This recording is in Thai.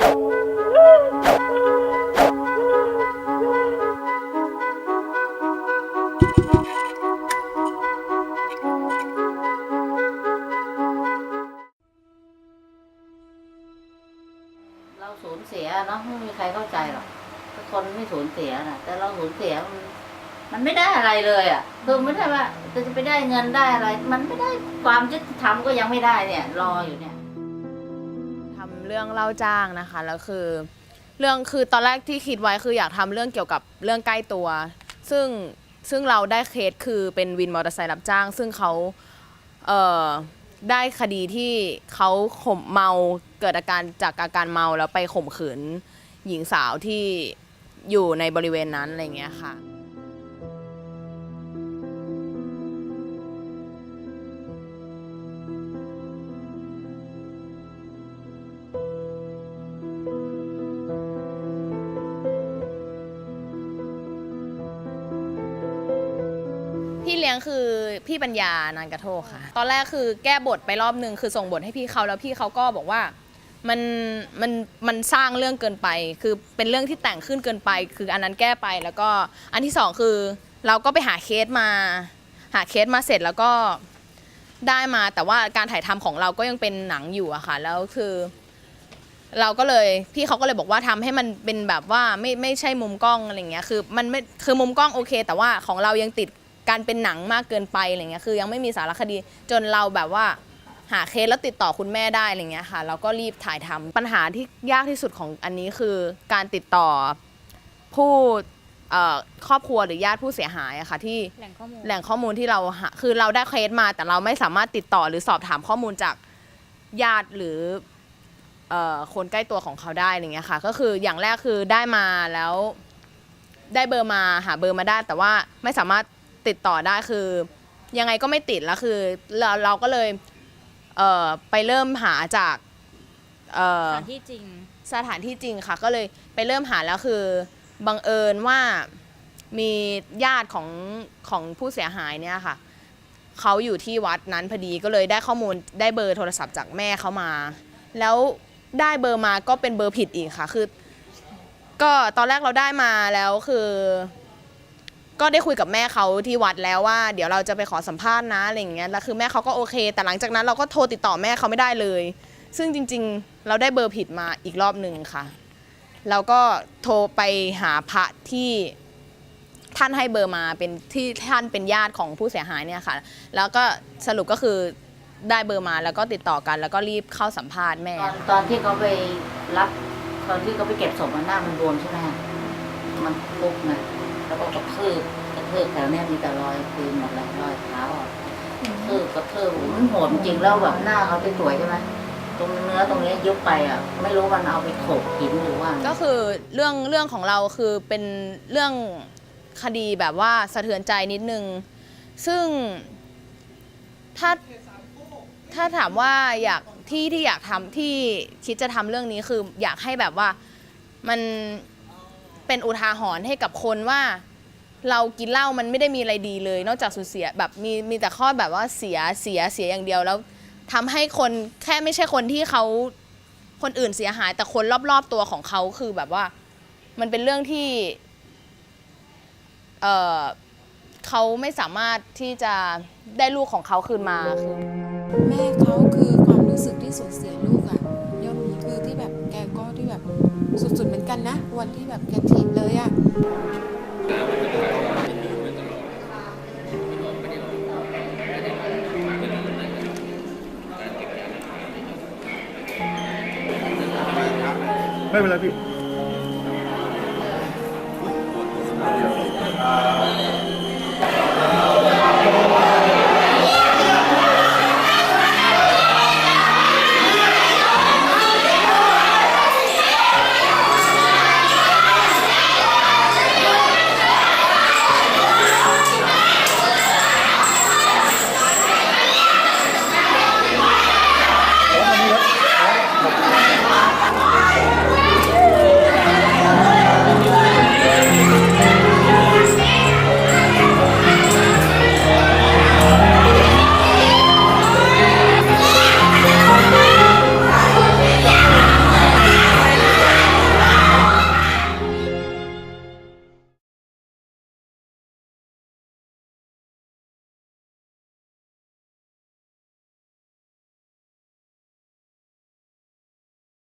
เราสูญเสียเนาะไม่มีใครเข้าใจหรอกถ้าคนไม่สูญเสียนะแต่เราสูญเสียมันมันไม่ได้อะไรเลยอะคือไม่ได้ว่าจะไปได้เงินได้อะไร มันไม่ได้ความยุติธรรมก็ยังไม่ได้เนี่ย รออยู่เนี่ย เรื่องเล่าจ้างนะคะแล้วคือ เรื่องคือตอนแรกที่คิดไว้คืออยากทำเรื่องเกี่ยวกับเรื่องใกล้ตัว ซึ่งซึ่งเราได้เคสคือเป็นวินมอเตอร์ไซค์รับจ้าง ซึ่งเขาเอ่อได้คดีที่เขาข่มเมาเกิดอาการจากอาการเมาแล้วไปข่มขืนหญิงสาวที่อยู่ในบริเวณนั้นอะไรอย่างเงี้ยค่ะ พี่เลี้ยงคือพี่ปัญญานานกระโทกค่ะ ตอนแรกคือแก้บทไปรอบหนึ่งคือส่งบทให้พี่เขาแล้วพี่เขาก็บอกว่ามันมันมันสร้างเรื่องเกินไป คือเป็นเรื่องที่แต่งขึ้นเกินไป คืออันนั้นแก้ไปแล้วก็อันที่สองคือเราก็ไปหาเคสมา หาเคสมาเสร็จแล้วก็ได้มาแต่ว่าการถ่ายทำของเราก็ยังเป็นหนังอยู่อะค่ะแล้วคือ เราก็เลยพี่เขาก็เลยบอกว่าทำให้มันเป็นแบบว่าไม่ไม่ใช่มุมกล้องอะไรเงี้ยคือมันไม่คือมุมกล้องโอเค แต่ว่าของเรายังติด การเป็นหนังมากเกินไปอะไรเงี้ยคือยังไม่มีสารคดีจนเราแบบว่าหาเคสแล้วติดต่อคุณแม่ได้อะไรเงี้ยค่ะเราก็รีบถ่ายทำปัญหาที่ยากที่สุดของอันนี้คือการติดต่อผู้เอ่อครอบครัวหรือญาติผู้เสียหายอะค่ะที่แหล่งข้อมูลแหล่งข้อมูลที่เราหาคือเราได้เคสมา แต่เราไม่สามารถติดต่อหรือสอบถามข้อมูลจากญาติหรือเอ่อคนใกล้ตัวของเขาได้อะไรเงี้ยค่ะ ก็คืออย่างแรกคือได้มาแล้วได้เบอร์มาหาเบอร์มาได้ แต่ว่าไม่สามารถ ติดต่อได้คือ ยังไงก็ไม่ติดแล้วคือเราเราก็เลยเอ่อไปเริ่มหาจากเอ่อ สถานที่จริง สถานที่จริงค่ะก็เลยไปเริ่มหาแล้วคือบังเอิญว่ามีญาติของของผู้เสียหายเนี่ยค่ะเขาอยู่ที่วัดนั้นพอดีก็เลยได้ข้อมูลได้เบอร์โทรศัพท์จากแม่เขามา แล้วได้เบอร์มาก็เป็นเบอร์ผิดอีกค่ะคือ ก็ตอนแรกเราได้มาแล้วคือ ก็ได้คุยกับแม่เขาที่วัดแล้วว่า เดี๋ยวเราจะไปขอสัมภาษณ์นะอะไรอย่างเงี้ยแล้วคือแม่เขาก็โอเค แต่หลังจากนั้นเราก็โทรติดต่อแม่เขาไม่ได้เลย ซึ่งจริงๆ เราได้เบอร์ผิดมาอีกรอบหนึ่งค่ะ เราก็โทรไปหาพระที่ท่านให้เบอร์มาเป็นที่ท่านเป็นญาติของผู้เสียหายเนี่ยค่ะ แล้วก็สรุปก็คือได้เบอร์มาแล้วก็ติดต่อกัน แล้วก็รีบเข้าสัมภาษณ์แม่ ตอนตอนที่เขาไปรับตอนที่เขาไปเก็บศพมันหน้ามันบวมใช่ไหมมันลุกไงแล้ว ก็กระทืบกระทืบแถวเนี้ยมีแต่รอยตีนหมดเลยรอยเท้าอะกระทืบกระทืบมันโหดจริงแล้วแบบหน้าเขาสวยใช่ไหมตรงเนื้อตรงนี้ยยุบไปอะ ไม่รู้มันเอาไปโขกหินหรือว่า ก็คือเรื่องเรื่องของเราคือเป็นเรื่องคดีแบบว่าสะเทือนใจนิดนึง ซึ่งถ้าถ้าถามว่าอยากที่ที่อยากทำที่คิดจะทำเรื่องนี้คืออยากให้แบบว่ามันเป็นอุทาหรณ์ให้กับคนว่า เรากินเหล้ามันไม่ได้มีอะไรดีเลย นอกจากสูญเสียแบบมีมีแต่ข้อแบบว่าเสียเสียเสียอย่างเดียวแล้วทำให้คนแค่ไม่ใช่คนที่เขาคนอื่นเสียหาย แต่คนรอบๆตัวของเขาคือแบบว่า มันเป็นเรื่องที่ เออเขาไม่สามารถที่จะได้ลูกของเขาคืนมาคือแม่เขาคือความรู้สึกที่สูญเสียลูกอะย่อมมีคือที่แบบแกก็ที่แบบสุดๆเหมือนกันนะ วันที่แบบแกถีบเลยอะ ไม่เป็นไรพี่